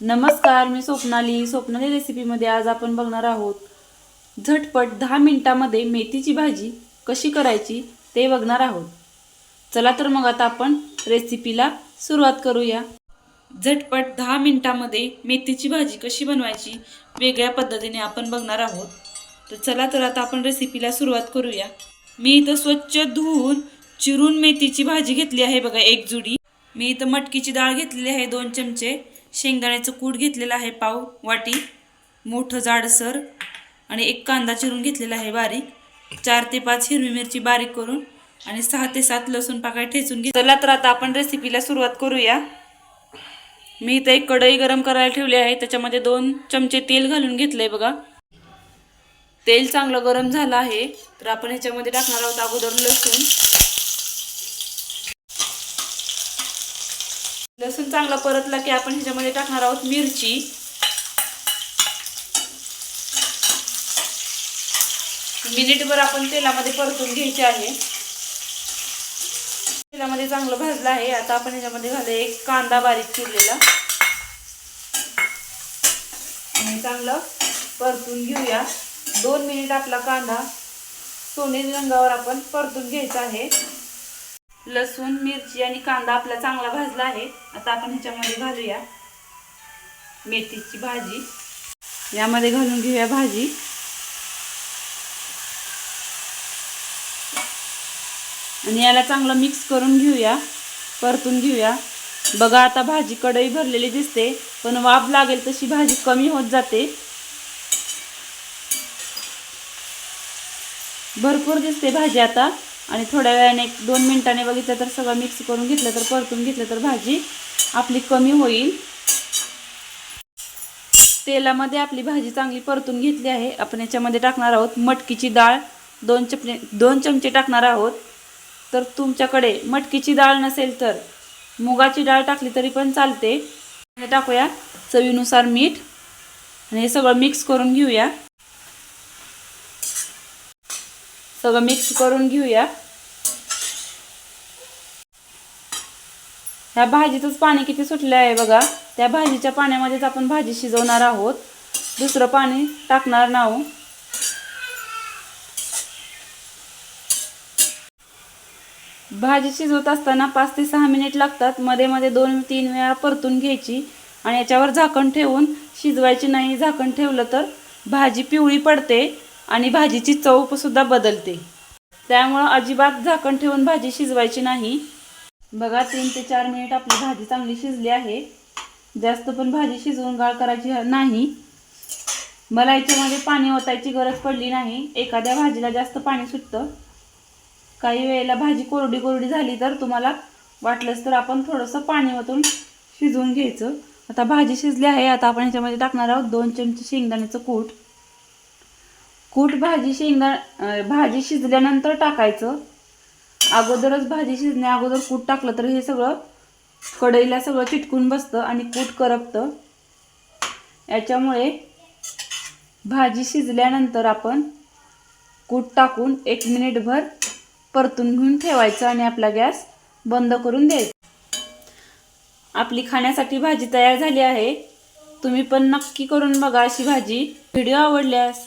नमस्कार मी स्वप्नाली. स्वप्नाली रेसिपीमध्ये आज आपण बघणार आहोत झटपट दहा मिनटामध्ये मेथीची भाजी कशी करायची ते बघणार आहोत. चला तर मग आता आपण रेसिपीला सुरुवात करूया. झटपट दहा मिनटामध्ये मेथीची भाजी कशी बनवायची वेगळ्या पद्धतीने आपण बघणार आहोत. तर चला तर आता आपण रेसिपीला सुरुवात करूया. मी इथं स्वच्छ धुवून चिरून मेथीची भाजी घेतली आहे बघा एक जुडी. मी इथं मटकीची डाळ घेतलेली आहे दोन चमचे. शेंगदाण्याचं कूट घेतलेलं आहे पाव वाटी मोठं जाडसर आणि एक कांदा चिरून घेतलेला आहे बारीक. चार ते पाच हिरवी मिरची बारीक करून आणि सहा ते सात लसूण पाकाय ठेचून घे चला तर आता आपण रेसिपीला सुरुवात करूया. मी इथं एक कढई गरम करायला ठेवली आहे. त्याच्यामध्ये दोन चमचे तेल घालून घेतलंय बघा. तेल चांगलं गरम झालं आहे. तर आपण ह्याच्यामध्ये टाकणार आहोत अगोदर लसूण. लसूण चांगला परतला की आपण ह्याच्यामध्ये टाकणार आहोत मिरची. मिनिटभर आपण तेलामध्ये परतून घ्यायचे आहे. तेलामध्ये चांगलं भाजलं आहे. आता आपण ह्याच्यामध्ये घालूया एक कांदा बारीक चिरलेला. आणि चांगलं परतून घेऊया. दोन मिनिट आपला कांदा सोनेरी रंगावर आपण परतून घ्यायचा आहे. लसूण मिरची आणि कांदा आपला चांगला भाजला आहे. आता आपण ह्याच्यामध्ये घालूया मेथीची भाजी. यामध्ये घालून घेऊया भाजी. आणि याला चांगलं मिक्स करून घेऊया परतून घेऊया. बघा आता भाजी कढई भरलेली दिसते पण वाफ लागेल तशी भाजी कमी होत जाते. भरपूर दिसते भाजी आता. आणि थोड्या वेळाने एक दोन मिनटाने बघितलं तर सगळं मिक्स करून घेतलं तर परतून घेतलं तर भाजी आपली कमी होईल. तेलामध्ये आपली भाजी चांगली परतून घेतली आहे. आपण याच्यामध्ये टाकणार आहोत मटकीची डाळ. दोन चपले दोन चमचे टाकणार आहोत. तर तुमच्याकडे मटकीची डाळ नसेल तर मुगाची डाळ टाकली तरी पण चालते. टाकूया चवीनुसार मीठ. आणि हे सगळं मिक्स करून घेऊया. सगळं मिक्स करून घेऊया. ह्या भाजीतच पाणी किती सुटलं आहे बघा. त्या भाजीच्या पाण्यामध्येच आपण भाजी शिजवणार आहोत. दुसरं पाणी टाकणार नाही. भाजी शिजवत असताना पाच ते सहा मिनिट लागतात. मध्ये मध्ये दोन तीन वेळा परतून घ्यायची आणि याच्यावर झाकण ठेवून शिजवायची नाही झाकण ठेवलं तर भाजी पिवळी पडते. आणि भाजीची चव सुद्धा बदलते. त्यामुळं अजिबात झाकण ठेवून भाजी शिजवायची नाही. बघा तीन ते चार मिनिट आपली भाजी चांगली शिजली आहे. जास्त पण भाजी शिजवून गाळ करायची नाही. मला याच्यामध्ये पाणी ओतायची गरज पडली नाही. एखाद्या भाजीला जास्त पाणी सुटतं. काही वेळेला भाजी कोरडी कोरडी झाली तर तुम्हाला वाटलंच तर आपण थोडंसं पाणी ओतून शिजवून घ्यायचं. आता भाजी शिजली आहे. आता आपण ह्याच्यामध्ये टाकणार आहोत दोन चमचे शेंगदाण्याचं कूट. कूट भाजी शेंगदा भाजी शिजल्यानंतर टाकायचं. अगोदरच भाजी शिजण्या अगोदर कूट टाकलं तर हे सगळं कढईला सगळं चिटकून बसतं आणि कूट करपतं. याच्यामुळे भाजी शिजल्यानंतर आपण कूट टाकून एक मिनिटभर परतून घेऊन ठेवायचं आणि आपला गॅस बंद करून द्यायचा. आपली खाण्यासाठी भाजी तयार झाली आहे. तुम्ही पण नक्की करून बघा अशी भाजी. व्हिडिओ आवडल्यास